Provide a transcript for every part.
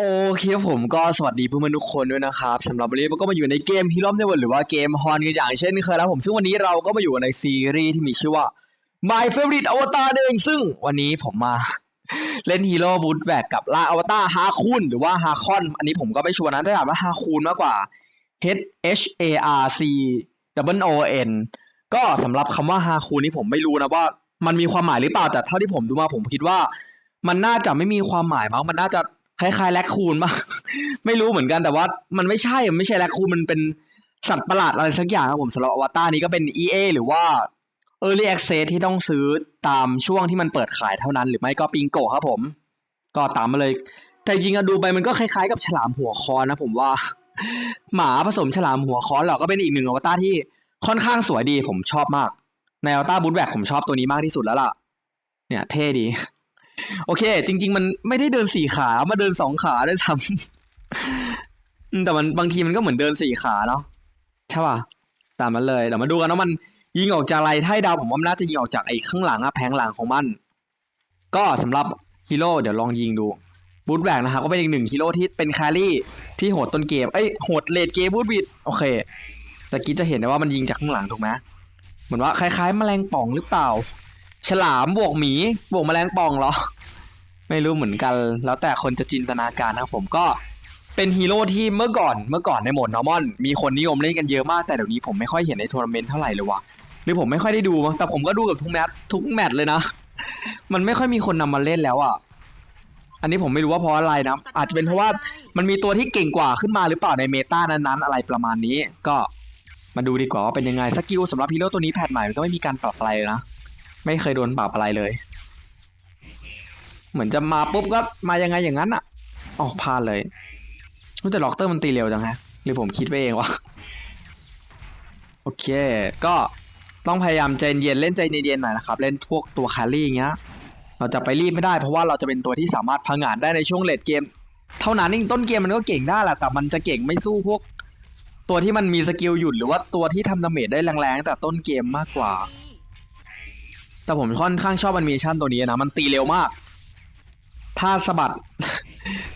โอเคครับผมก็สวัสดีเพื่อนๆทุกคนด้วยนะครับสำหรับวันนี้เราก็มาอยู่ในเกมฮีโร่ในวันหรือว่าเกมฮอนกันอย่างเช่นเคยแล้วผมซึ่งวันนี้เราก็มาอยู่ในซีรีส์ที่มีชื่อว่า My Favorite Avatar เองซึ่งวันนี้ผมมา เล่นฮีโร่บูทแบกกับล่าอวตารฮาคุนหรือว่าฮาคอน อันนี้ผมก็ไม่ชัวร์นะแต่ถามว่าฮาคุนมากกว่า H H A R C W O N ก็สำหรับคำว่าฮาคูนนี่ผมไม่รู้นะว่า มันมีความหมายหรือเปล่าแต่เท่าที่ผมดูมาผมคิดว่า มันน่าจะไม่มีความหมายมั้งมันน่าจะ คล้ายๆแรคคูนบ้างไม่รู้เหมือนกันแต่ว่ามันไม่ใช่มันไม่ใช่แรคคูนมันเป็นสัตว์ประหลาดอะไรสักอย่างครับผมสำหรับอวตารนี้ก็เป็น EA หรือว่า Early Access ที่ต้องซื้อตามช่วงที่มันเปิดขายเท่านั้น หรือไม่ก็ปิงโกครับผม ก็ตามมาเลย แต่จริงอะดูไปมันก็คล้ายๆกับฉลามหัวคอนะ ผมว่า หมาผสมฉลามหัวคอนเหรอก็เป็นอีกหนึ่งอวตารที่ค่อนข้างสวยดีผมชอบมาก ในอวตารบูทแบกผมชอบตัวนี้มากที่สุดแล้วล่ะ เนี่ยเท่ดี โอเค จริง ๆ มันไม่ได้เดินสี่ขามาเดินสองขาด้วยซ้ำแต่มันบางทีมันก็เหมือนเดินสี่ขาเนาะใช่ป่ะตามมันเลยเดี๋ยวมาดูกันว่ามันยิงออกจากอะไรถ้าดาวผมว่ามันน่าจะยิงออกจากไอ้ข้างหลังอะแผงหลังของมัน ก็สำหรับฮีโร่เดี๋ยวลองยิงดูบูทแบกนะครับก็เป็นอีกหนึ่งฮีโร่ที่เป็นแครี่ที่โหดต้นเกมเอ้ยโหดเลดเกมบูทบิดโอเคตะกี้จะเห็นได้ว่ามันยิงจากข้างหลังถูกไหมเหมือนว่าคล้ายๆแมลงป่องหรือเปล่า ฉลามบวกหมีบวกแมลงป่องเหรอ ไม่รู้เหมือนกัน แล้วแต่คนจะจินตนาการนะผมก็เป็นฮีโร่ที่เมื่อก่อนเมื่อก่อนในโหมดนอร์มอนมีคนนิยมเล่นกันเยอะมากแต่เดี๋ยวนี้ผมไม่ค่อยเห็นในทัวร์นาเมนต์เท่าไหร่เลยวะหรือผมไม่ค่อยได้ดูมั้งแต่ผมก็ดูกับทุกแมตช์ทุกแมตช์เลยนะ มันไม่ค่อยมีคนนำมาเล่นแล้วอะอันนี้ผมไม่รู้ว่าเพราะอะไรนะ อาจจะเป็นเพราะว่ามันมีตัวที่เก่งกว่าขึ้นมาหรือเปล่าในเมตานั้นๆ อะไรประมาณนี้ ก็มาดูดีกว่าว่าเป็นยังไงสกิลสำหรับฮีโร่ตัวนี้แพทใหม่มันก็ไม่มีการปรับอะไรเลยนะไม่เคยโดนปรับอะไรเลย เหมือนจะมาปุ๊บก็มายังไงอย่างนั้นอะอ๋อพลาดเลยแต่ล็อกเตอร์มันตีเร็วจังฮะหรือผมคิดไปเองวะโอเค ก็ต้องพยายามใจเย็นเล่นใจเย็นๆหน่อยนะครับ เล่นพวกตัวแครี่อย่างเงี้ย เราจะไปรีบไม่ได้เพราะว่าเราจะเป็นตัวที่สามารถพังงาดได้ในช่วงเลดเกม เท่านั้นเองต้นเกมมันก็เก่งได้แหละแต่มันจะเก่งไม่สู้พวก ตัวที่มันมีสกิลหยุดหรือว่าตัวที่ทำดาเมจได้แรงๆแต่ต้นเกมมากกว่า แต่ผมค่อนข้างชอบแอนิเมชันตัวนี้นะมันตีเร็วมาก ถ้าสะบัด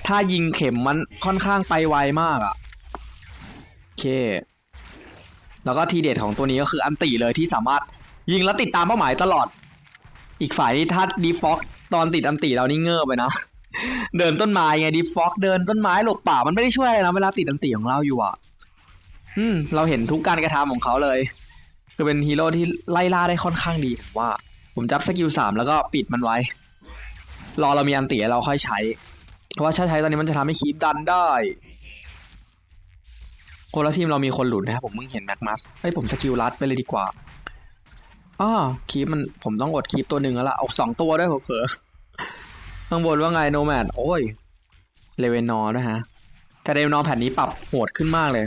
ถ้ายิงเข็มมันค่อนข้างไปไวมากอะโอเค แล้วก็ทีเด็ดของตัวนี้ก็คืออันตีเลยที่สามารถยิงแล้วติดตามเป้าหมายตลอด อีกฝ่ายที่ถ้าดีฟอกตอนติดอันตีเรานี่เงือบไปนะ เดินต้นไม้ไงดีฟอกเดินต้นไม้หลบป่ามันไม่ได้ช่วยอะไรนะเวลาติดอันตีของเราอยู่อะอืม เราเห็นทุกการกระทำของเขาเลย คือเป็นฮีโร่ที่ไล่ล่าได้ค่อนข้างดีผมว่า ผมจับสกิลสามแล้วก็ปิดมันไว้ รอเรามีอันตีเราค่อยใช้ เพราะว่าถ้าใช้ตอนนี้มันจะทำให้คีปดันได้คนละทีมเรามีคนหลุดนะครับผมเพิ่งเห็นแม็กมัสเฮ้ยผมสกิลลัดไปเลยดีกว่าอ้อคีปมันผมต้องอดคีปตัวหนึ่งแล้วล่ะเอาสองตัวด้วยเผลอข้างบนว่าไงโนแมดโอ้ยเลเวนนอร์ด้วยฮะ แต่เลเวนนอร์แผ่นนี้ปรับโหดขึ้นมากเลย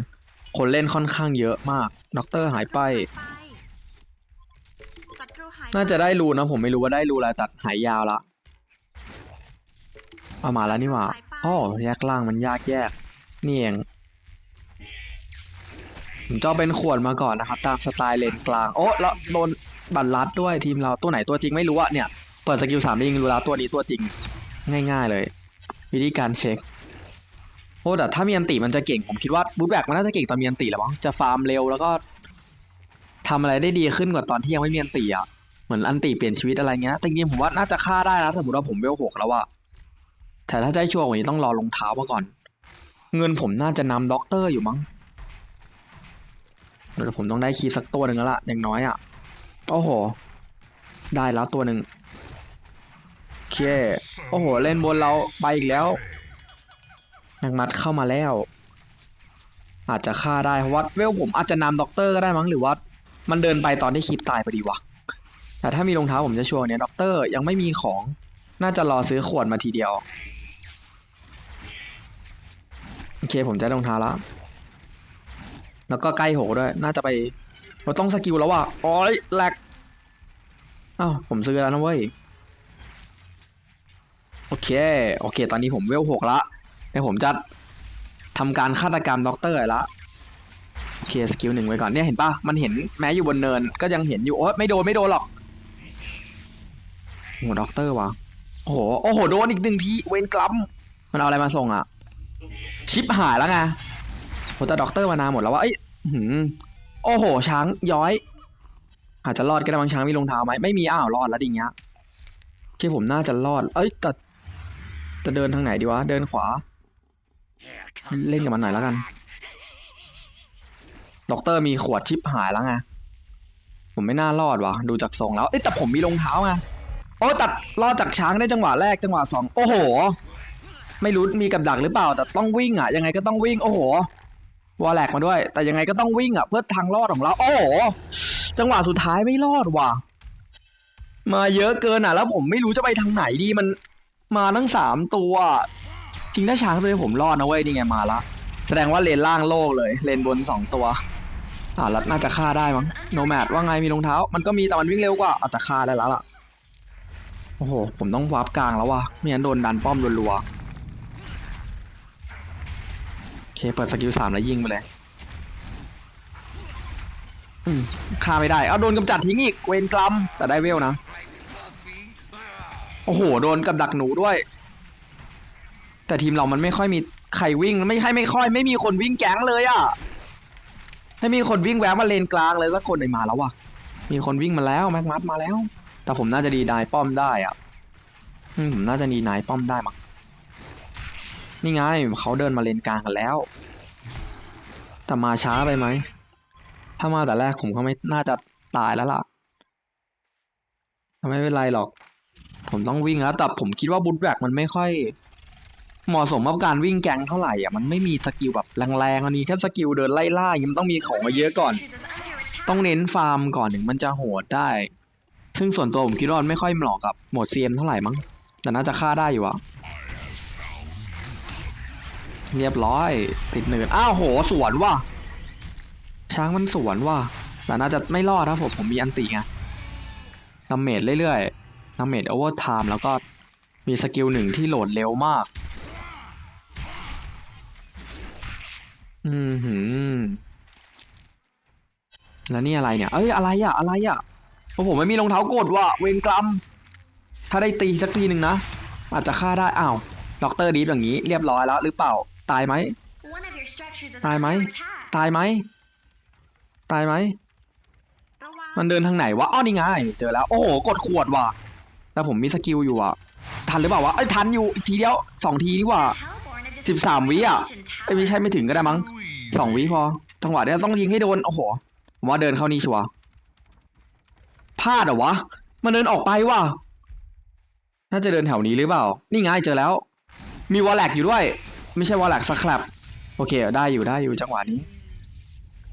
คนเล่นค่อนข้างเยอะมากด็อกเตอร์หายไป น่าจะได้รูนะผมไม่รู้ว่าได้รูอะไรตัดหายยาวละ เอามาแล้วนี่หว่าอ๋อแยกล่างมันยากแยก นี่เองผมจะเป็นขวดมาก่อนนะครับ ตามสไตล์เลนกลาง โอ้แล้วโดนบันลัดด้วยทีมเราตัวไหนตัวจริงไม่รู้อะเนี่ย เปิดสกิลสามยิงรู้แล้วตัวนี้ตัวจริง ง่ายๆเลย วิธีการเช็คโอ้แต่ถ้ามีอันติมันจะเก่งผมคิดว่าบูทแบกมันน่าจะเก่งตอนมีอันติแหละมั้งจะฟาร์มเร็วแล้วก็ทำอะไรได้ดีขึ้นกว่าตอนที่ยังไม่มีอันติอะเหมือนอันติเปลี่ยนชีวิตอะไรเงี้ยแต่จริงผมว่าน่าจะฆ่าได้นะสมมติว่าผมเวลหกแล้วอะ แต่ถ้าจะให้ชัวร์กว่านี้ต้องรอลงเท้ามาก่อน เงินผมน่าจะนำด็อกเตอร์อยู่มั้งเดี๋ยวผมต้องได้คีย์สักตัวหนึ่งแล้วล่ะอย่างน้อยอะโอ้โห ได้แล้วตัวหนึ่งโอเคโอ้โห เล่นบนเราไปอีกแล้วนักมัดเข้ามาแล้ว อาจจะฆ่าได้เพราะว่าเวลผมอาจจะนำด็อกเตอร์ก็ได้มั้งหรือว่า มันเดินไปตอนที่คลิปตายพอดีวะแต่ถ้ามีรองเท้าผมจะชัวร์เนี่ยด็อกเตอร์ยังไม่มีของน่าจะรอซื้อขวดมาทีเดียว โอเคผมจะได้รองเท้าแล้วแล้วก็ใกล้โหด้วย น่าจะไปเราต้องสกิลแล้วว่ะโอ้ยแหลกอ้าวผมซื้อแล้วนะเว้ยโอเค โอเค ตอนนี้ผมเวลหกละเดี๋ยวผมจะทำการฆาตกรรมด็อกเตอร์ละโอเคสกิลหนึ่งไว้ก่อนเนี่ยเห็นปะมันเห็นแม้อยู่บนเนิน ก็ยังเห็นอยู่โอ้ไม่โดนไม่โดนหรอกโอ้ด็อกเตอร์วะโอ้โหโอ้โหโดนอีกหนึ่งทีเวนกลัมมันเอาอะไรมาส่งอะ ชิปหายแล้วไงโหแต่ด็อกเตอร์มานาหมดแล้วว่าเอ้ยหือโอ้โห ช้างย้อย อาจจะรอดก็ได้บางช้างมีรองเท้าไหมไม่มีอ้าวรอดแล้วดิเงี้ยที่ผมน่าจะรอด เอ้ยแต่จะเดินทางไหนดีวะ เดินขวา เล่นกับมันหน่อยแล้วกัน ด็อกเตอร์มีขวดชิปหายแล้วไง ผมไม่น่ารอดวะดูจากทรงแล้ว เอ้ยแต่ผมมีรองเท้าไง โอ้ตัดรอดจากช้างได้จังหวะแรกจังหวะสอง โอ้โห ไม่รู้มีกับดักหรือเปล่า แต่ต้องวิ่งอะ ยังไงก็ต้องวิ่ง โอ้โห วอลแลกมาด้วย แต่ยังไงก็ต้องวิ่งอะ เพื่อทางรอดของเรา โอ้โห จังหวะสุดท้ายไม่รอดว่ะ มาเยอะเกินอะ แล้วผมไม่รู้จะไปทางไหนดี มันมาทั้งสามตัว จริงถ้าช้างตัวนี้ผมรอดนะเว้ย นี่ไงมาละ แสดงว่าเลนล่างโล่เลย เลนบนสองตัว อ่าแล้วน่าจะฆ่าได้มั้ง โนแมดว่าไง มีรองเท้า มันก็มีแต่มันวิ่งเร็วกว่าอาจจะฆ่าได้แล้วล่ะ โอ้โห ผมต้องวาร์ปกลางแล้วว่ะ ไม่งั้นโดนดันป้อมรัวๆ เคเปิดสกิลสามแล้วยิงไปเลยอืมฆ่าไม่ได้ เอาโดนกำจัดทิ้งอีกเวนกลัมแต่ได้เวลนะ โอ้โห โดนกับดักหนูด้วย แต่ทีมเรามันไม่ค่อยมีใครวิ่ง ไม่ให้ไม่ค่อย ไม่มีคนวิ่งแก๊งเลยอะให้มีคนวิ่งแวะมาเลนกลางเลยสักคนหนึ่งมาแล้ววะมีคนวิ่งมาแล้วแม็กมัดมาแล้ว แต่ผมน่าจะดีนายป้อมได้อะผมน่าจะดีนายป้อมได้มั้ง นี่ไงเขาเดินมาเลนกลางกันแล้ว แต่มาช้าไปไหม ถ้ามาแต่แรกผมก็ไม่น่าจะตายแล้วล่ะไม่เป็นไรหรอก ผมต้องวิ่งแล้ว แต่ผมคิดว่าบูทแบกมันไม่ค่อย เหมาะสมกับการวิ่งแกงเท่าไหร่อะ มันไม่มีสกิลแบบแรงๆ อันนี้แค่สกิลเดินไล่ล่าย่างงี้มันต้องมีของมาเยอะก่อน ต้องเน้นฟาร์มก่อนถึงมันจะโหดได้ ซึ่งส่วนตัวผมคิดว่ามันไม่ค่อยเหมาะกับโหมด CM เท่าไหร่มั้ง แต่น่าจะฆ่าได้อยู่อะ เรียบร้อย ติดเนินอ้าวโหสวนว่ะช้างมันสวนว่ะแต่น่าจะไม่รอดนะผมผมมีอันติไงดาเมจเรื่อยๆดาเมจโอเวอร์ไทม์แล้วก็มีสกิลหนึ่งที่โหลดเร็วมาก อืมหืมแล้วนี่อะไรเนี่ย เอ้ยอะไรอะอะไรอะเพราะผมไม่มีรองเท้ากดว่ะเวนกลัม ถ้าได้ตีสักทีหนึ่งนะ อาจจะฆ่าได้ อ้าว ด็อกเตอร์ดีฟอย่างนี้เรียบร้อยแล้วหรือเปล่า ตายไหม ตายไหม ตายไหม ตายไหม มันเดินทางไหนวะ อ้อนี่ไง เจอแล้ว โอ้โห กดขวดว่ะ แต่ผมมีสกิลอยู่อะทันหรือเปล่าวะ เอ้ยทันอยู่อีกทีเดียวสองทีนี่หว่า13วิอะเอ้ยไม่ใช่ไม่ถึงก็ได้มั้งสองวิพอจังหวะเนี้ยต้องยิงให้โดน โอ้โหผมว่าเดินเข้านี่ชัวร์พลาดเหรอวะ มันเดินออกไปว่ะ น่าจะเดินแถวนี้หรือเปล่า นี่ไงเจอแล้ว มีวอลแลกอยู่ด้วย ไม่ใช่วอลแลกสักครับ โอเคได้อยู่ได้อยู่จังหวะนี้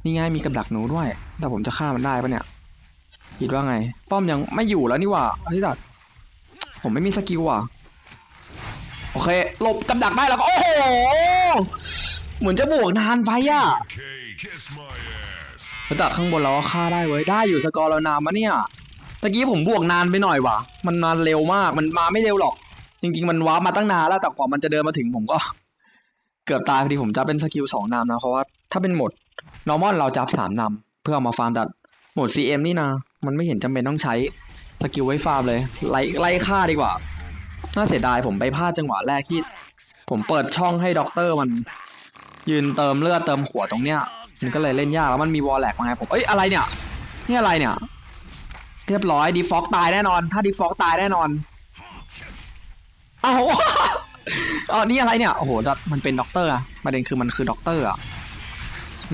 นี่ไงมีกับดักหนูด้วย แต่ผมจะฆ่ามันได้ปะเนี่ย คิดว่าไง ป้อมยังไม่อยู่แล้วนี่หว่าเฮ้ยแต่ผมไม่มีสกิลว่ะ โอเคหลบกับดักได้แล้วก็โอ้โห เหมือนจะบวกนานไปอะ Okay, kiss my ass. แล้วจากข้างบนเราก็ฆ่าได้เว้ย ได้อยู่สกอร์เรานานมาเนี่ยตะกี้ผมบวกนานไปหน่อยว่ะ มันมาเร็วมาก มันมาไม่เร็วหรอก จริงๆ มันว้ามาตั้งนานแล้ว แต่กว่ามันจะเดินมาถึงผมก็ เกือบตายพอดีผมจะเป็นสกิลสองนำนะ เพราะว่าถ้าเป็นโหมด normal เราจับสามนำเพื่อเอามาฟาร์มแต่โหมด CM นี่นะ มันไม่เห็นจำเป็นต้องใช้สกิลไว้ฟาร์มเลย ไล่ไล่ฆ่าดีกว่า น่าเสียดายผมไปพลาดจังหวะแรกที่ ผมเปิดช่องให้ด็อกเตอร์มัน ยืนเติมเลือดเติมขวดตรงเนี้ย มันก็เลยเล่นยากแล้วมันมีวอลแลกมาไงผม เอ้ยอะไรเนี่ย นี่อะไรเนี่ย เรียบร้อยดีฟอกตายแน่นอน ถ้าดีฟอกตายแน่นอนอ้าว อ๋อนี่อะไรเนี่ย โอ้โหแต่มันเป็นด็อกเตอร์อะประเด็นคือมันคือด็อกเตอร์อะ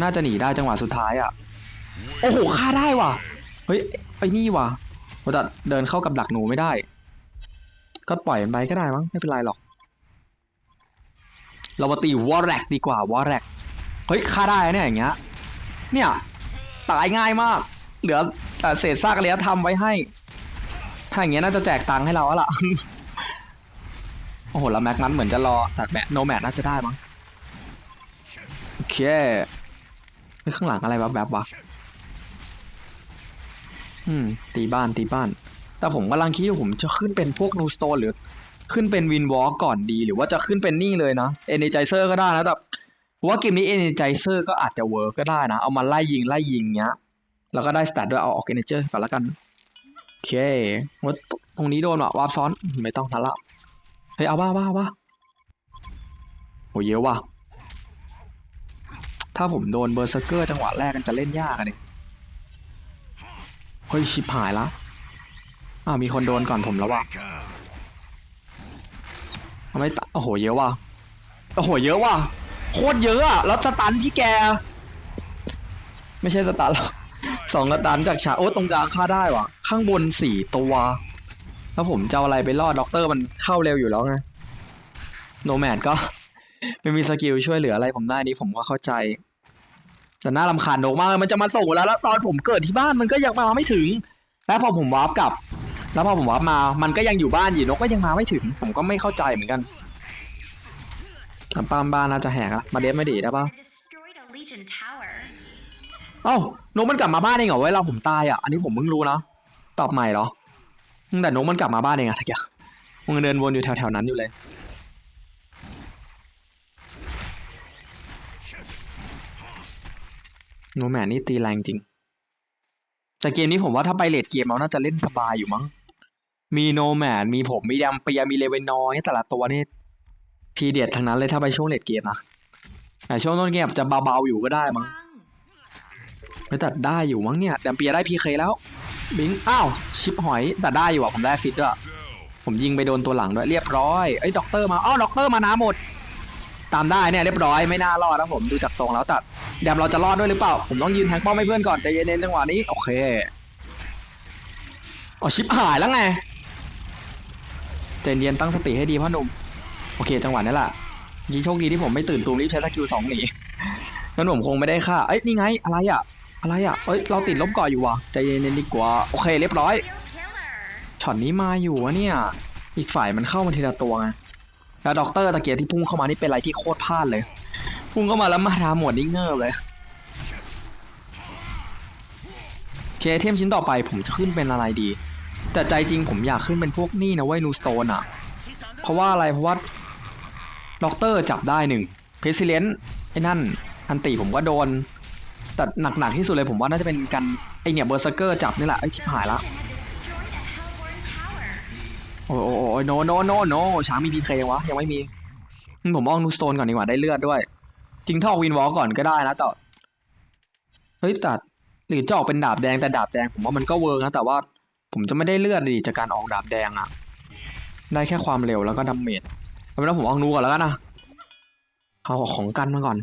น่าจะหนีได้จังหวะสุดท้ายอะโอ้โหฆ่าได้ว่ะ เฮ้ยไอ้นี่ว่ะโหแต่เดินเข้ากับดักหนูไม่ได้ ก็ปล่อยมันไปก็ได้มั้ง ไม่เป็นไรหรอก เรามาตีวอลแลกดีกว่าวอลแลกเฮ้ยฆ่าได้เนี่ยอย่างเงี้ย เนี่ยตายง่ายมาก เหลือแต่เศษซากอารยธรรมไว้ให้ ถ้าอย่างเงี้ยน่าจะแจกตังค์ให้เราแล้วล่ะ โอ้โหแล้วแม็กนั้นเหมือนจะรอแต่แมโนแมทน่าจะได้มั้งโอเคข้างหลังอะไรวะแบบวะอืม ตีบ้านตีบ้าน แต่ผมกำลังคิดว่าผมจะขึ้นเป็นพวกนูสโตนหรือ ขึ้นเป็นวินวอลก่อนดี หรือว่าจะขึ้นเป็นนี่เลยนะเอเนจเซอร์ก็ได้นะแต่ว่าเกมนี้เอเนจเซอร์ก็อาจจะเวิร์กก็ได้นะ เอามาไล่ยิงไล่ยิงเงี้ย แล้วก็ได้สแตทด้วยเอาออกเอเนเจอร์ก่อนล้วกันโอเคว่าตรงนี้โดนว่ะวาร์ปซ้อนไม่ต้องทันละ เฮ้ยเอาว่าว่าว่าโหเยอะว่ะถ้าผมโดนเบอร์เซอร์เกอร์จังหวะแรกกันจะเล่นยากอะเนี่ยเฮ้ยชิบหายละอ้าวมีคนโดนก่อนผมแล้วว่ะทำไมตโอ้โหเยอะว่ะโอ้โหเยอะว่ะโคตรเยอะอะแล้วสตันพี่แก ไม่ใช่สตันหรอกสองสตันจากฉากโอ้ตรงกลางฆ่าได้ว่ะ ข้างบนสี่ตัว แล้วผมจะอาอะไรไปรอดด็อกเตอร์มันเข้าเร็วอยู่แล้วไงโนแมดก็ ไม่มีสกิลช่วยเหลืออะไรผมได้นี้ผมก็เข้าใจแต่น่ารำคาญโนมากมันจะมาส่งแล้วแล้วตอนผมเกิดที่บ้านมันก็ยังมาไม่ถึง แล้วพอผมวาร์ปกลับ แล้วพอผมวาร์ปมา มันก็ยังอยู่บ้านอยู่นกก็ยังมาไม่ถึง ผมก็ไม่เข้าใจเหมือนกันป้ามบ้านน่าจะแหกอะมาเดฟไม่ดีได้ปะเอ้านกมันกลับมาบ้านเองเหรอเวลาผมตายอะอันนี้ผมเพิ่งรู้นะตอบใหม่เหรอ แต่นกมันกลับมาบ้านเองอะทักอย่ามันเดินวนอยู่แถวๆนั้นอยู่เลยโนแมนนี่ตีแรงจริง แต่เกมนี้ผมว่าถ้าไปเลดเกมเราน่าจะเล่นสบายอยู่มั้ง มีโนแมนมีผม มีดัมเปีย มีเลเวนนอยแต่ละตัวนี่ทีเด็ดทั้งนั้นเลยถ้าไปช่วงเลดเกมนะแต่ช่วงต้นเกมจจะเบาๆอยู่ก็ได้มั้งไม่ตัดได้อยู่มั้งเนี่ยดัมเปียได้พีเคแล้ว บิงอ้าวชิปหอยแต่ได้อยู่อะผมได้ซิดด้วยผมยิงไปโดนตัวหลังด้วยเรียบร้อยเอ้ด็อกเตอร์มาอ้าวด็อกเตอร์มาน้ำหมด ตามได้เนี่ยเรียบร้อยไม่น่ารอดนะผมดูจากทรงแล้วแต่แดมเราจะรอดด้วยหรือเปล่า ผมต้องยืนแทงป้อมให้เพื่อนก่อนใจเย็นๆจังหวะนี้โอเคอ๋อชิปหายแล้วไงใจเย็นตั้งสติให้ดีพ่อหนุ่มโอเค จังหวะนี้แหละยี่โชคดีที่ผมไม่ตื่นตูมรีบใช้สกิลสองหนีงั้นผมคงไม่ได้ค่าเอ้ยนี่ไงอะไรอะ อะไรอะ เอ้ย เราติดลบก่อนอยู่ว่ะ ใจเย็นๆดีกว่า โอเค เรียบร้อย ช็อตนี้มาอยู่วะเนี่ย อีกฝ่ายมันเข้ามาทีละตัวไง แล้วด็อกเตอร์ตะเกียบที่พุ่งเข้ามานี่เป็นอะไรที่โคตรพลาดเลย พุ่งเข้ามาแล้วมาทาหมวดนิ่งเงิบเลยโอเคเทมชิ้นต่อไปผมจะขึ้นเป็นอะไรดี แต่ใจจริงผมอยากขึ้นเป็นพวกนี่นะเว้ยนูสโตนอะเพราะว่าอะไร เพราะว่าด็อกเตอร์จับได้หนึ่งเพซิเลนไอ้นั่น อันติผมก็โดน แต่หนักๆที่สุดเลยผมว่าน่าจะเป็นกันไอเนี่ยเบอร์เซอร์เกอร์จับนี่แหละไอชิบหายละโอ้โอ้โอ้โนโนโนโนช้างมีพีเควะยังไม่มีอืมมอานูสโตนก่อนดีกว่าได้เลือดด้วย จริงถ้าออกวินวอลก่อนก็ได้นะแต่เฮ้ยแต่หรือจะออกเป็นดาบแดงแต่ดาบแดงผมว่ามันก็เวิร์กนะแต่ว่าผมจะไม่ได้เลือดดีจากการออกดาบแดงอะได้แค่ความเร็วแล้วก็ดาเมจเอาเป็นว่าผมเอานูก่อนแล้วกันนะเอาของกันมาก่อน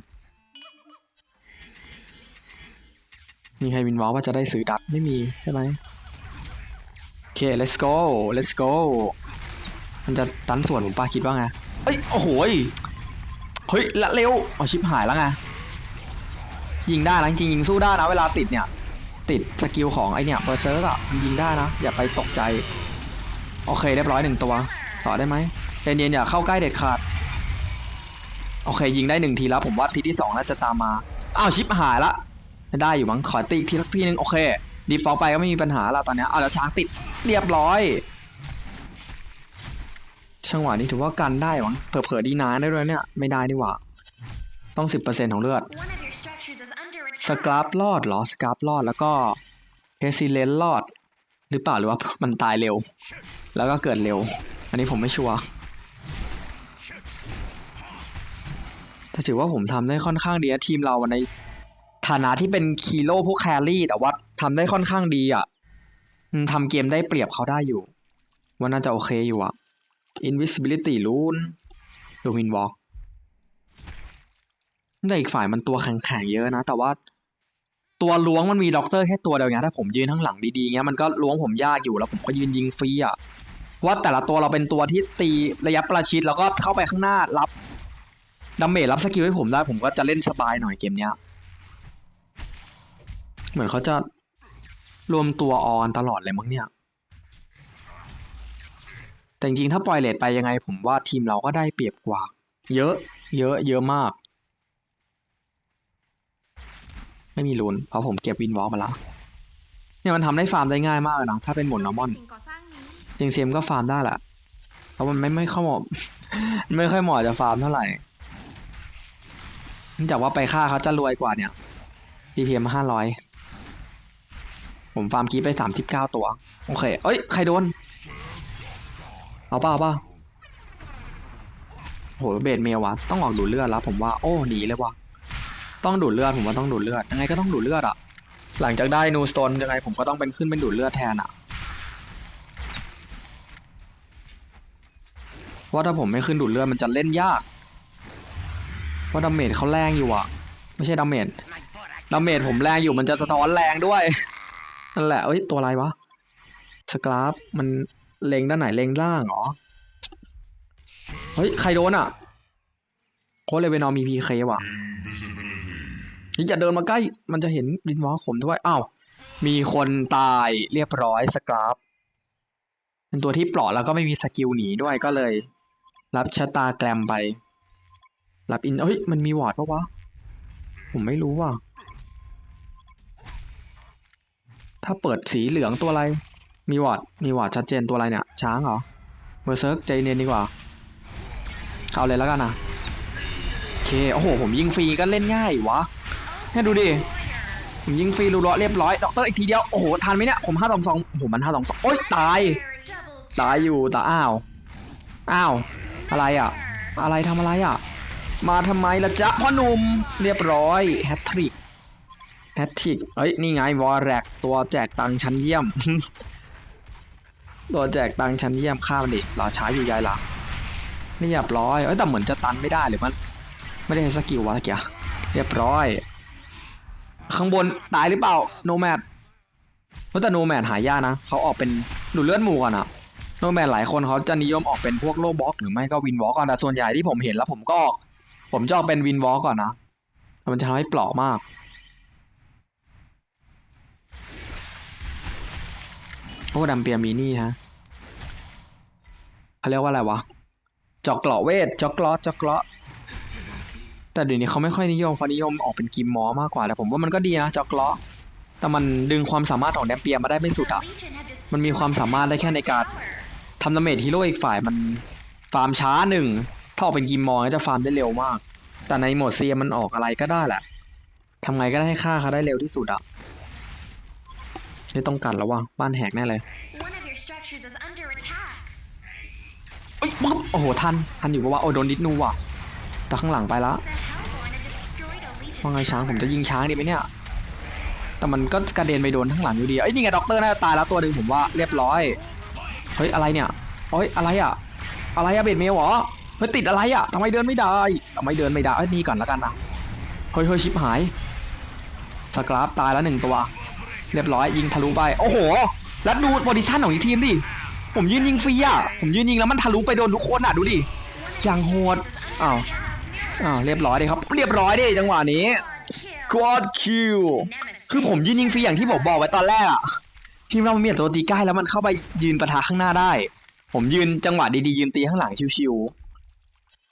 มีใครวินวอลว่าจะได้ซื้อดับไม่มีใช่ไหมโอเค let's go let's go มันจะตันส่วนผมป้าคิดว่าไงเอ้ยโอ้โหเฮ้ยละเร็วเอาชิปหายแล้วไงยิงได้นะจริงยิงสู้ได้นะเวลาติดเนี่ยติดสกิลของไอเนี่ยเบอร์เซอร์อะมันยิงได้นะ อย่าไปตกใจ โอเคเรียบร้อยหนึ่งตัว ต่อได้ไหมเย็นๆอย่าเข้าใกล้เด็ดขาด โอเคยิงได้หนึ่งทีแล้วผมว่าทีที่สองน่าจะตามมา อ้าวชิปหายละ ไม่ได้อยู่มั้งขอตีอีกทีสักทีนึงโอเคดีฟอลไปก็ไม่มีปัญหาละตอนเนี้ยเอาแล้วช้างติดเรียบร้อยช่างหวะนี้ถือว่ากันได้หวังเผลอๆดีนานได้ด้วยเนี่ยไม่ได้นี่หว่าต้องสิบเปอร์เซ็นของเลือด One of your structures is under ส attack. กราฟรอดเหรอสกราฟรอดแล้วก็เพซิเลนรอด หรือเปล่าหรือว่ามันตายเร็ว แล้วก็เกิดเร็ว อันนี้ผมไม่ชัวร์แต่ถือว่าผมทำได้ค่อนข้างดีนะทีมเราใน ฐานะที่เป็นคีโร่พวกแครี่แต่ว่าทำได้ค่อนข้างดีอะอืมทำเกมได้เปรียบเขาได้อยู่ว่าน่าจะโอเคอยู่อะ invisibility rune lumin walk แต่อีกฝ่ายมันตัวแข็งๆเยอะนะ แต่ว่าตัวล้วงมันมีด็อกเตอร์แค่ตัวเดียวไงถ้าผมยืนข้างหลังดีๆเงี้ยมันก็ล้วงผมยากอยู่แล้วผมก็ยืนยิงฟรีอะเพราะว่าแต่ละตัวเราเป็นตัวที่ตีระยะประชิดแล้วก็เข้าไปข้างหน้ารับดาเมจรับสกิลให้ผมได้ผมก็จะเล่นสบายหน่อยเกมเนี้ย เหมือนเขาจะรวมตัวออนตลอดเลยมั้งเนี่ย แต่จริงๆถ้าปล่อยเลทไปยังไง ผมว่าทีมเราก็ได้เปรียบกว่า เยอะ เยอะ เยอะมาก ไม่มีลุ้นเพราะผมเก็บวินวอลมาแล้วเนี่ยมันทำได้ฟาร์มได้ง่ายมากเลยนะถ้าเป็นหมุนนอร์มอนสิ่งก่อนจริงเซียมก็ฟาร์มได้แหละเพราะมันไม่ไม่ค่อยเหมาะไม่ค่อยเหมาะจะฟาร์มเท่าไหร่นื่องจากว่าไปฆ่าเขาจะรวยกว่าเนี่ย DPM ห้าร้อย ผมฟาร์มคีปไปสามสิบเก้าตัว โอเค เอ้ย ใครโดน เอาเปล่าเอาปล่าโหเบดเมลวะต้องออกดูดเลือดแล้ว ผมว่า โอ้หนีเลยวะต้องดูดเลือดผมว่าต้องดูดเลือด ยังไงก็ต้องดูดเลือดอะหลังจากได้นูสโตนยังไงผมก็ต้องเป็นขึ้นเป็นดูดเลือดแทนอะเพราะว่าถ้าผมไม่ขึ้นดูดเลือดมันจะเล่นยาก เพราะดาเมจเขาแรงอยู่อะไม่ใช่ดาเมจดาเมจผมแรงอยู่มันจะสะท้อนแรงด้วย นั่นแหละเอ้ย ตัวอะไรวะสคราฟมันเลงด้านไหนเลงล่างเหรอ เฮ้ย ใครโดนอะ โค้ชเลเวนอมีพีเคว่ะนี่อย่าเดินมาใกล้ มันจะเห็นดินวอลผมด้วย อ้าว มีคนตายเรียบร้อยสคราฟเป็นตัวที่เปลาะแล้วก็ไม่มีสกิลหนีด้วยก็เลย รับชะตาแกรมไป รับอิน เฮ้ย มันมีวอร์ดปะวะ ผมไม่รู้ว่ะ ถ้าเปิดสีเหลืองตัวอะไร มีวอดมีวอดชัดเจนตัวอะไรเนี่ย ช้างเหรอเบอร์เซิร์กใจเย็นดีกว่า เอาเลยแล้วกันนะโอเค โอ้โห ผมยิงฟรีก็เล่นง่ายวะเนี่ยดูดิ ผมยิงฟรีรูเลาะเรียบร้อย ด็อกเตอร์อีกทีเดียว โอ้โห ทันไหมเนี่ย ผมห้าสองสองโอ้โหมันห้าสองสองโอ๊ย ตาย ตายอยู่แต่อ้าว อ้าว อะไรอะ อะไรทำอะไรอะ มาทำไมล่ะจ๊ะพ่อหนุ่ม เรียบร้อย แฮตทริก แฮตทิกเอ้ย นี่ไงวอลแรกตัวแจกตังชั้นเยี่ยม ตัวแจกตังชั้นเยี่ยมข้ามันดิรอช้าอยู่ยายละเรียบร้อยเอ้ยแต่เหมือนจะตันไม่ได้หรือมัน ไม่ได้สกิลวะตะเกียเรียบร้อย ข้างบนตายหรือเปล่าโนแมดแต่โนแมดหายากนะเขาออกเป็นดูดเลือดหมู่ก่อนอะโนแมดหลายคนเขาจะนิยมออกเป็นพวกโลบล็อกหรือไม่ก็วินวอลก่อนแต่ส่วนใหญ่ที่ผมเห็นแล้วผมก็ออกผมจะออกเป็นวินวอลก่อนนะมันจะทำให้เปลาะมาก อ้ดัมเปียมีนี่ฮะเขาเรียกว่าอะไรวะจอกเกราะเวทจอกเกราะจอกเกราะแต่เดี๋ยวนี้เขาไม่ค่อยนิยมเขานิยมออกเป็นกิมมอมากกว่าแต่ผมว่ามันก็ดีนะจอกเกราะแต่มันดึงความสามารถของแดมเปียมาได้ไม่สุดอะมันมีความสามารถได้แค่ในการทำดาเมจฮีโร่อีกฝ่ายมันฟาร์มช้าหนึ่งถ้าออกเป็นกิมมอจะฟาร์มได้เร็วมาก แต่ในโหมดเซียมันออกอะไรก็ได้แหละทำไงก็ได้ให้ฆ่าเขาได้เร็วที่สุดอะ นี่ต้องกันแล้วว่ะบ้านแหกแน่เลย One of your structures is under attack. เอ้ยปั๊บโอ้โหทันทันอยู่ปะวะโอ้โดนดิสนูว่ะแต่ข้างหลังไปละ The Hellborn have destroyed a legion ว่าไงช้างผม tower. จะยิงช้างดีไหมเนี่ย แต่มันก็กระเด็นไปโดนข้างหลังอยู่ดีเอ้ยนี่ไงด็อกเตอร์น่าจะตายแล้วตัวหนึ่งผมว่าเรียบร้อยเฮ้ยอะไรเนี่ยเฮ้ยอะไรอะอะไรอะเบ็ดเมลเหรอเฮ้ยติดอะไรอะทำไมเดินไม่ได้ทำไมเดินไม่ได้เอ้ยนี่ก่อนแล้วกันนะเฮ้ยเฮ้ยชิปหายสกราฟตายแล้วหนึ่งตัว เรียบร้อยยิงทะลุไป โอ้โห แล้วดูโพซิชั่นของอีกทีมดิ ผมยืนยิงฟรีอะผมยืนยิงแล้วมันทะลุไปโดนทุกคนอะดูดิอย่างโหดอ้าวอ้าวเรียบร้อยดิครับ เรียบร้อยดิจังหวะนี้ Quad kill. quad kill Nemesis. คือผมยืนยิงฟรีอย่างที่ผมบอกไว้ตอนแรกอะทีมเรามันมีแต่ตัวตีใกล้แล้วมันเข้าไปยืนปะทะข้างหน้าได้ ผมยืนจังหวะดีๆยืนตีข้างหลังชิว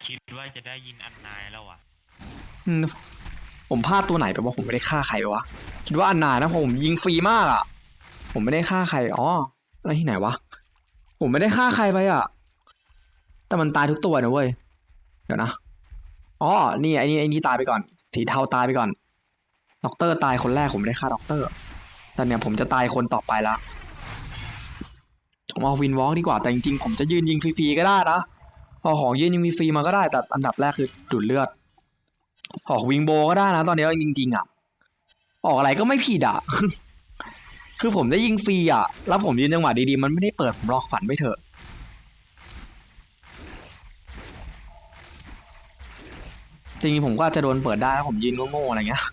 คิดว่าจะได้ยินอันนายแล้วอะๆอืม ผมพลาดตัวไหนไปว่าผมไม่ได้ฆ่าใครไปวะ คิดว่าอันนานนะเพราะผมยิงฟรีมากอะผมไม่ได้ฆ่าใคร อ๋ออะไรที่ไหนวะ ผมไม่ได้ฆ่าใครไปอะแต่มันตายทุกตัวนะเว้ย เดี๋ยวนะ อ๋อ นี่ไอ้นี่ไอ้นี่ตายไปก่อน สีเทาตายไปก่อน ด็อกเตอร์ตายคนแรกผมไม่ได้ฆ่าด็อกเตอร์ แต่เนี่ยผมจะตายคนต่อไปละผมเอาวินวอล์กดีกว่า แต่จริงๆผมจะยืนยิงฟรีๆก็ได้นะ เอาของยืนยิงฟรีๆมาก็ได้ แต่อันดับแรกคือดูดเลือด ออกวิงโบก็ได้นะตอนนี้จริง ๆอะออกอะไรก็ไม่ผิดอะ คือผมได้ยิงฟรีอะ แล้วผมยืนจังหวะดีๆ มันไม่ได้เปิดผมลอกฝันไปเถอะ จริงๆผมก็อาจจะโดนเปิดได้แล้วผมยืนโง่ๆอะไรเงี้ย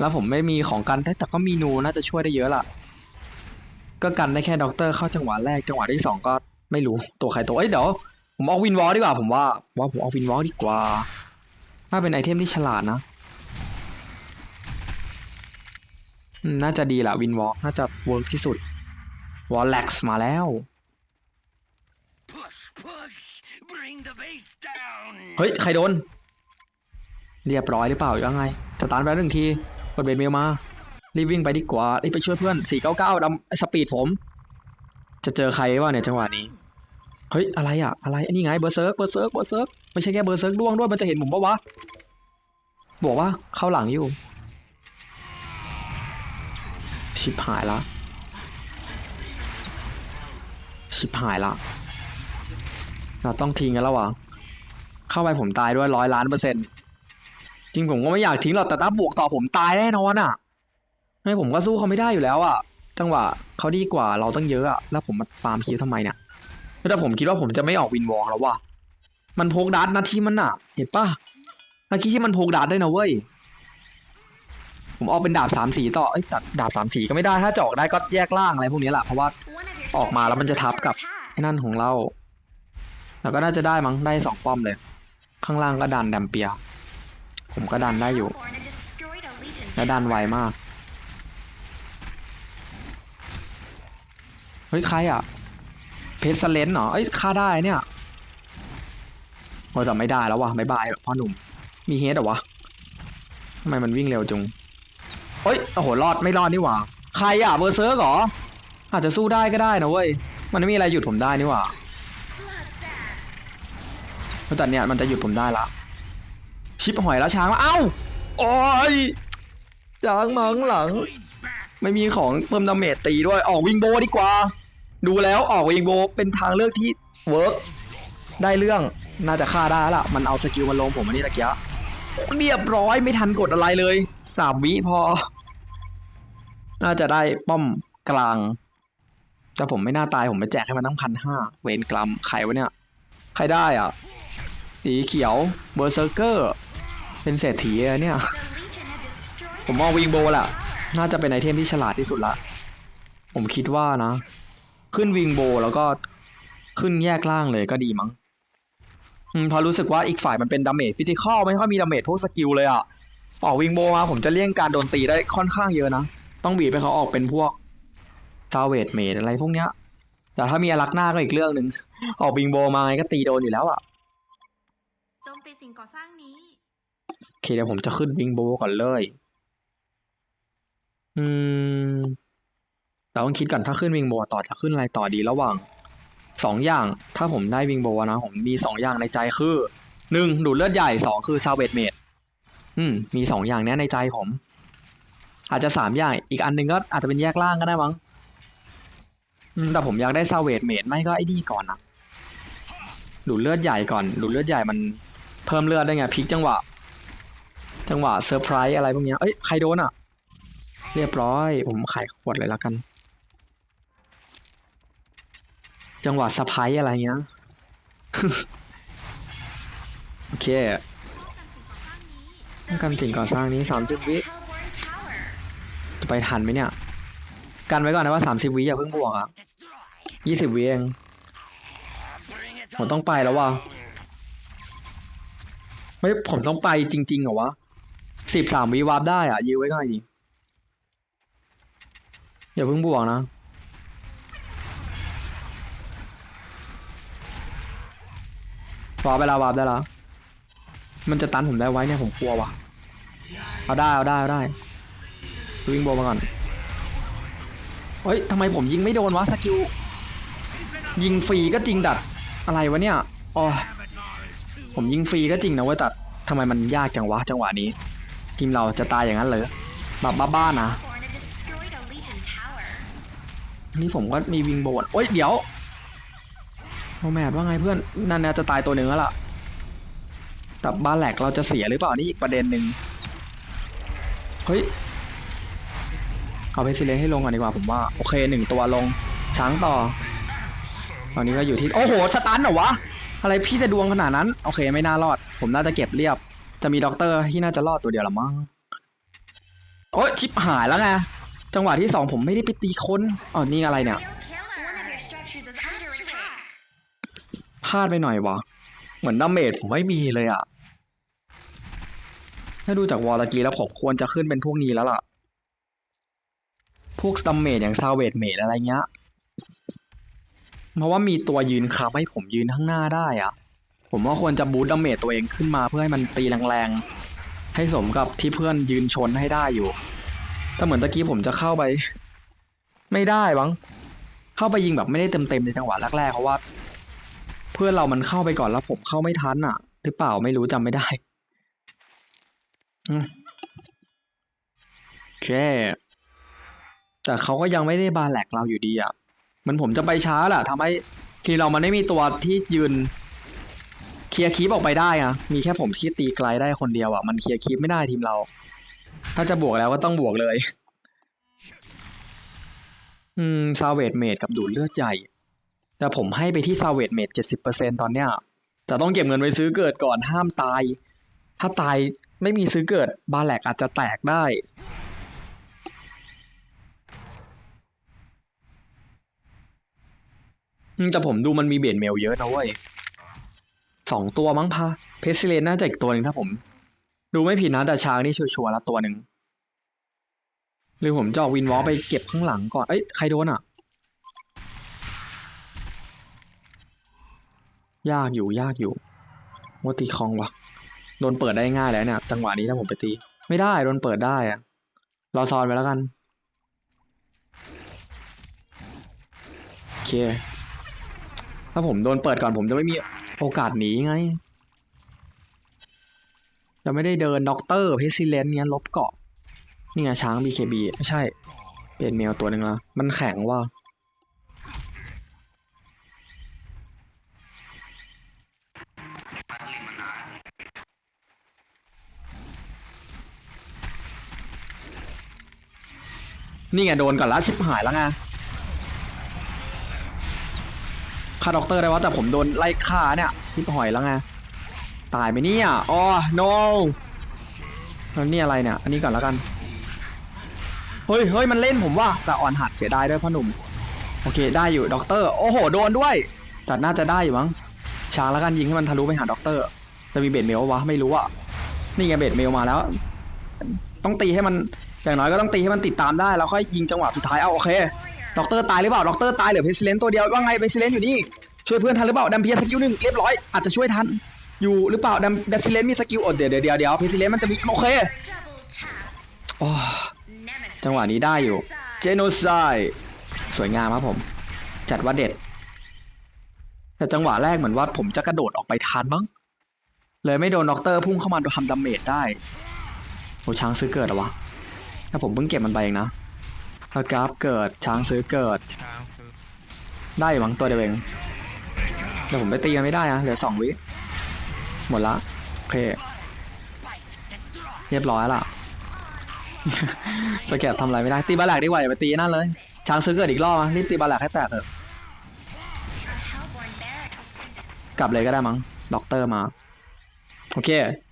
แล้วผมไม่มีของกันแต่ก็มีนูน่าจะช่วยได้เยอะล่ะ ก็กันได้แค่ด็อกเตอร์เข้าจังหวะแรกจังหวะที่สองก็ไม่รู้ตัวใครตัวเอ้ยเดี๋ยวผมเอาวินวอลดีกว่าผมว่าว่าผมเอาวินวอลดีกว่า ถ้าเป็นไอเทมที่ฉลาดนะอืมน่าจะดีแหละวินวอลน่าจะเวิร์กที่สุดวอลแล็กซ์มาแล้ว Push, push! Bring the base down! เฮ้ย ใครโดน เรียบร้อยหรือเปล่ายังไงสตาร์ทไปหนึ่งทีกดเบรเมลมา รีบวิ่งไปดีกว่ารีบไปช่วยเพื่อน 499ดำสปีดผม จะเจอใครวะเนี่ยจังหวะนี้ เฮ้ยอะไรอะอะไรอันนี้ไงเบอร์เซิร์กเบอร์เซิร์กเบอร์เซิร์กไม่ใช่แค่เบอร์เซิร์กด้วงด้วยมันจะเห็นผมปะวะบอกว่าเข้าหลังอยู่ ชิบหายละชิบหายละเราต้องทิ้งกันแล้ววะเข้าไปผมตายด้วยร้อยล้านเปอร์เซ็นต์จริงผมก็ไม่อยากทิ้งหรอกแต่ถ้าบวกต่อผมตายแน่นอนอะไม่ผมก็สู้เขาไม่ได้อยู่แล้วอะจังหวะเขาดีกว่าเราตั้งเยอะอะแล้วผมมาฟาร์มคิวทำไมเนี่ย แต่ผมคิดว่าผมจะไม่ออกวินวอล์กแล้วว่ะ มันโพกดัตนาทีมันอะเห็นปะนาทีที่มันโพกดัตได้นะเว้ย ผมออกเป็นดาบสามสีต่อเอ้ยต่ดาบสามสีก็ไม่ได้ถ้าจะออกได้ก็แยกล่างอะไรพวกนี้แหละเพราะว่าออกมาแล้วมันจะทับกับไอ้นั่นของเรา แล้วก็น่าจะได้มั้งได้สองป้อมเลย ข้างล่างก็ดันแดมเปีย ผมก็ดันได้อยู่ และดันไวมาก เฮ้ยใครอะ เพชรเลนเหรอ เอ้ยฆ่าได้เนี่ยโอ้แต่ไม่ได้แล้ววะไม่บายพ่อหนุ่ม มีเฮดเหรอวะทำไมมันวิ่งเร็วจุงเฮ้ย โอ้โห รอดไม่รอดนี่หว่า ใครอะเบอร์เซิร์กเหรอ อาจจะสู้ได้ก็ได้นะเว้ย มันไม่มีอะไรหยุดผมได้นี่หว่าแต่เนี่ยมันจะหยุดผมได้ละ ชิปหอยแล้วช้างมาเอ้า โอ้ยช้างมาข้างหลัง ไม่มีของเพิ่มดาเมจตีด้วย ออกวิงโบดีกว่า ดูแล้วออกวิงโบเป็นทางเลือกที่เวิร์กได้เรื่องน่าจะฆ่าได้ละ มันเอาสกิลมาลงผมอันนี้ตะเกียะเรียบร้อยไม่ทันกดอะไรเลยสามวิพอ น่าจะได้ป้อมกลาง แต่ผมไม่น่าตายผมไปแจกให้มันตั้งพันห้าเวนกรัมใครวะเนี่ย ใครได้อะ สีเขียวเบอร์เซอร์เกอร์ เป็นเศรษฐีเนี่ย ผมมองวิงโบแหละน่าจะเป็นไอเทมที่ฉลาดที่สุดละ ผมคิดว่านะ ขึ้นวิงโบแล้วก็ขึ้นแยกล่างเลยก็ดีมั้งอืมเพอรู้สึกว่าอีกฝ่ายมันเป็นดาเมจฟิสิคอลไม่ค่อยมีดาเมจพวกสกิลเลยอะออกวิงโบมาผมจะเลี่ยงการโดนตีได้ค่อนข้างเยอะนะ ต้องบีบไปเขาออกเป็นพวกซาเวดเมดอะไรพวกเนี้ย แต่ถ้ามีอารักหน้าก็อีกเรื่องหนึ่งออกวิงโบมาไงก็ตีโดนอยู่แล้วอะโจมตีสิ่งก่อสร้างนี้โอเคเดี๋ยวผมจะขึ้นวิงโบก่อนเลย อืม เราต้องคิดก่อนถ้าขึ้นวิงโบต่อจะขึ้นอะไรต่อดีระหว่างสองอย่างถ้าผมได้วิงโบนะผมมีสองอย่างในใจคือหนึ่งดูดเลือดใหญ่สองคือซาวเวดเมดอืมมีสองอย่างนี้ในใจผม อาจจะสามอย่างอีกอันหนึ่งก็อาจจะเป็นแยกล่างก็ได้มั้งแต่ผมอยากได้ซาวเวดเมดไม่ก็ไอ้นี่ก่อนนะดูดเลือดใหญ่ก่อนดูดเลือดใหญ่มันเพิ่มเลือดได้ไงพลิกจังหวะ จังหวะเซอร์ไพรส์อะไรพวกนี้เอ้ยใครโดนอะ เรียบร้อย ผมขายขวดเลยแล้วกัน จังหวะสะพายอะไรเงี้ย โอเคป้องกันสิ่งก่อสร้างนี้ป้องกันสิ่งก่อสร้างนี้30วิ จะไปทันไหมเนี่ย กันไว้ก่อนนะว่า30วิอย่าเพิ่งบวกอะ Destroy. 20วิเองผมต้องไปแล้วว่ะไม่ผมต้องไปจริงๆเหรอวะสิบสามวิวาร์ปได้อะยื้อไว้ก่อนดิอย่าเพิ่งบวกนะ วาร์ปไปแล้ววาร์ปได้แล้ว มันจะตันผมได้ไว้เนี่ยผมกลัวว่ะ เอาได้เอาได้เอาได้วิ่งโบมาก่อนเฮ้ยทำไมผมยิงไม่โดนวะสกิล ยิงฟรีก็จริงดัด อะไรวะเนี่ย อ๋อ ผมยิงฟรีก็จริงนะเว้ยแต่ทำไมมันยากจังวะจังหวะนี้ ทีมเราจะตายอย่างนั้นเลยแบบบ้าๆนะ Hellborn have destroyed a Legion Tower. นี่ผมก็มีวิงโบนโอ้ยเดี๋ยว โอแมดว่าไงเพื่อน นั่นน่าจะตายตัวหนึ่งแล้วล่ะ แต่บ้านแหลกเราจะเสียหรือเปล่านี่อีกประเด็นหนึ่งเฮ้ย เอาไปซิเลนให้ลงก่อนดีกว่าผมว่า โอเคหนึ่งตัวลง ช้างต่อ ตอนนี้ก็อยู่ที่ โอ้โห สตันเหรอวะ อะไรพี่จะดวงขนาดนั้น โอเคไม่น่ารอด ผมน่าจะเก็บเรียบ จะมีด็อกเตอร์ที่น่าจะรอดตัวเดียวละมั้งโอ้ยชิปหายแล้วไง จังหวะที่สองผมไม่ได้ไปตีคนอ๋อนี่อะไรเนี่ย ลาดไปหน่อยวะเหมือนดาเมจผมไม่มีเลยอะถ้าดูจากวอลตะกี้แล้วผมควรจะขึ้นเป็นพวกนี้แล้วล่ะ พวกดาเมจอย่างซาเวดเมจอะไรเงี้ย เพราะว่ามีตัวยืนค้ำให้ผมยืนข้างหน้าได้อะผมว่าควรจะบูตดาเมจตัวเองขึ้นมาเพื่อให้มันตีแรงๆ ให้สมกับที่เพื่อนยืนชนให้ได้อยู่ถ้าเหมือนตะกี้ผมจะเข้าไป ไม่ได้บัง เข้าไปยิงแบบไม่ได้เต็มๆในจังหวะแรกๆเพราะว่า เพื่อนเรามันเข้าไปก่อนแล้วผมเข้าไม่ทันอะ หรือเปล่าไม่รู้จำไม่ได้อืมโอเค แต่เขาก็ยังไม่ได้บาแหลกเราอยู่ดีอะ มันผมจะไปช้าแหละทำให้ทีเรามันไม่มีตัวที่ยืน เคลียร์คีปออกไปได้อะมีแค่ผมที่ตีไกลได้คนเดียวอะ มันเคลียร์คีปไม่ได้ทีมเรา ถ้าจะบวกแล้วก็ต้องบวกเลย อืมซาเวดเมดกับดูดเลือดใหญ่ แต่ผมให้ไปที่ซาเวดเมดเจ็ดสิบเปอร์เซ็นตอนเนี้ยแต่ต้องเก็บเงินไว้ซื้อเกิดก่อนห้ามตาย ถ้าตายไม่มีซื้อเกิดบาแลกอาจจะแตกได้แต่ผมดูมันมีเบียดเมลเยอะนะเว้ยสองตัวมั้งพะเพซิเลนน่าจะอีกตัวหนึ่งถ้าผม ดูไม่ผิดนะแต่ช้างนี่ชัวร์ๆละตัวหนึ่งหรือผมจะออกวินวอลไปเก็บข้างหลังก่อน เอ้ย ใครโดนอะ ยากอยู่ยากอยู่โมตีคองวะโดนเปิดได้ง่ายแล้วเนี่ย จังหวะนี้ถ้าผมไปตี ไม่ได้โดนเปิดได้อะรอซอนไปแล้วกันโอเค ถ้าผมโดนเปิดก่อนผมจะไม่มีโอกาสหนีไง จะไม่ได้เดินด็อกเตอร์เพซิเลนเนี้ยลบเกาะนี่ไงช้าง BKB ไม่ใช่ เป็นแมวตัวหนึ่งละมันแข็งว่ะ นี่ไงโดนก่อนละชิบหายแล้วไงฆ่าด็อกเตอร์ได้วะแต่ผมโดนไล่ฆ่าเนี่ยชิบหอยแล้วไงตายไหมเนี่ยอ๋อ no แล้วนี่อะไรเนี่ย อันนี้ก่อนแล้วกัน เฮ้ยเฮ้ยมันเล่นผมว่าแต่อ่อนหัดเสียดายด้วยพ่อหนุ่ม โอเคได้อยู่ด็อกเตอร์ โอ้โห โดนด้วยแต่น่าจะได้อยู่มั้ง ช้างแล้วกันยิงให้มันทะลุไปหาด็อกเตอร์ จะมีเบ็ดเมลวะ ไม่รู้อะนี่ไงเบ็ดเมลมาแล้ว ต้องตีให้มัน อย่างน้อยก็ต้องตีให้มันติดตามได้แล้วค่อยยิงจังหวะสุดท้ายเอาโอเคด็อกเตอร์ตายหรือเปล่าด็อกเตอร์ตายเหลือเพซิเลนตัวเดียวว่าไงเพซิเลนอยู่นี่ช่วยเพื่อนทันหรือเปล่าดัมเพียสกิลหนึ่งเรียบร้อยอาจจะช่วยทันอยู่หรือเปล่าดัมเพซิเลนมีสกิลอดเดี๋ยวเดี๋ยวเดี๋ยวเดี๋ยวเพซิเลนมันจะมีโอเคจังหวะนี้ได้อยู่เจโนไซสวยงามครับผม จัดว่าเด็ด แต่จังหวะแรกเหมือนว่าผมจะกระโดดออกไปทันมั้งเลยไม่โดนด็อกเตอร์พุ่งเข้ามาทำดาเมจได้โอ้ช้างซื้อเกิดหรอวะ ถ้าผมเพิ่งเก็บมันไปเองนะถ้ากราฟเกิดช้างซื้อเกิด ช้างคือได้อยู่มั้งตัวเดียวเองแต่ผมไปตีมันไม่ได้นะเหลือสองวิหมดละโอเค เรียบร้อยละ สแกตทำอะไรไม่ได้ตีบาแหลกดีกว่าอย่าไปตีนั่นเลย ช้างซื้อเกิดอีกรอบอะรีบตีบาแหลกให้แตกเถอะกลับเลยก็ได้มั้งด็อกเตอร์มา โอเค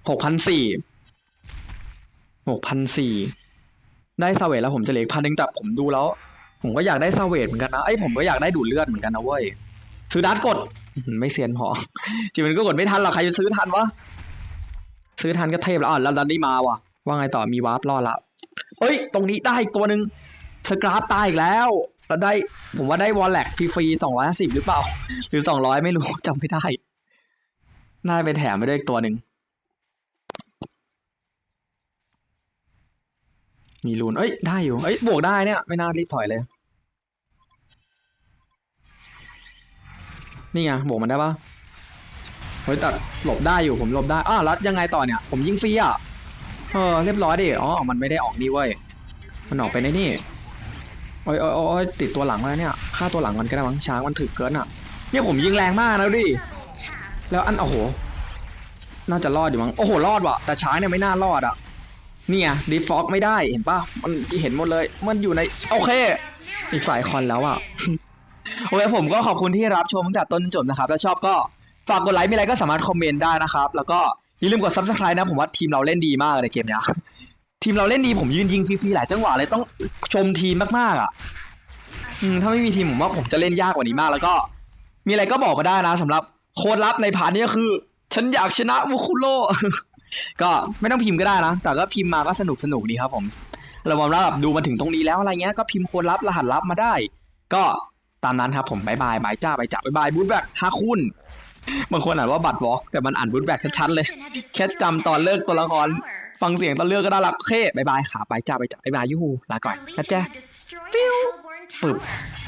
หกพันสี่หกพันสี่ ได้ซาเวตแล้วผมจะเหลือพันหนึ่งแต่ผมดูแล้ว ผมก็อยากได้ซาเวตเหมือนกันนะไอ้ผมก็อยากได้ดูดเลือดเหมือนกันนะเว้ยซื้อดัดกดไม่เซียนพอจริมันก็กดไม่ทันหรอกใครจะซื้อทันวะซื้อทันก็เทพแล้วอะแล้วดันนี่มาว่ะว่าไงต่อมีวาร์ปรอดละเอ้ย ตรงนี้ได้อีกตัวหนึ่งสกราฟตายอีกแล้วแล้วได้ผมว่าได้วอลแล็กฟรีๆสองร้อยห้าสิบหรือเปล่า หรือสองร้อยไม่รู้จำไม่ได้น่าไปแถมไปด้วยอีกตัวหนึ่ง มีรูน เอ้ย ได้อยู่ เอ้ย บวกได้เนี่ย ไม่น่ารีบถอยเลย นี่ไง บวกมันได้ปะเฮ้ยแต่หลบได้อยู่ ผมหลบได้อ้าวแล้วยังไงต่อเนี่ย ผมยิงฟรีอะ เออ เรียบร้อยดิ อ๋อ มันไม่ได้ออกนี่เว้ย มันออกไปในนี่โอ้ยโอ้ยโอ้ยติดตัวหลังแล้วเนี่ย ฆ่าตัวหลังมันก็ได้มั้ง ช้างมันถึกเกินอะ เนี่ยผมยิงแรงมากนะดิ แล้วอัน โอ้โห น่าจะรอดอยู่มั้ง โอ้โห รอดว่ะ แต่ช้างเนี่ยไม่น่ารอดอะ นี่ไงดีฟอกไม่ได้เห็นปะมันเห็นหมดเลย มันอยู่ในโอเค อีกฝ่ายคอนแล้วอะโอเคผมก็ขอบคุณที่รับชมตั้งแต่ต้นจนจบนะครับ ถ้าชอบก็ฝากกดไลค์มีอะไรก็สามารถคอมเมนต์ได้นะครับ แล้วก็อย่าลืมกด subscribe นะผมว่าทีมเราเล่นดีมากเลยเกมเนี้ยทีมเราเล่นดีผมยืนยิงฟรีๆหลายจังหวะเลยต้องชมทีมมากๆอะอืมถ้าไม่มีทีมผมว่าผมจะเล่นยากกว่านี้มาก แล้วก็ มีอะไรก็บอกมาได้นะสำหรับโค้ดลับในพาร์ทนี้ก็คือ ฉันอยากชนะวูคุโร่ ก็ไม่ต้องพิมพ์ก็ได้นะ แต่ก็พิมพ์มาก็สนุกสนุกดีครับผมเราบอกว่าแบบดูมาถึงตรงนี้แล้วอะไรเงี้ย ก็พิมพ์โค้ดลับรหัสลับมาได้ ก็ตามนั้นครับผมบายบายบายจ้าบายจ้าบายบายบูทแบกห้าคุณบางคนอ่านว่าบัตรวอล์กแต่มันอ่านบูทแบกชัดๆเลย แค่จำตอนเลิกตัวละคร ฟังเสียงตอนเลือกก็น่ารักโอเคบายบายค่ะบายจ้าบายจ้าบายบายยูฮูลาก่อนนะ legion จ๊ะ have destroyed a hellborn Boop. tower.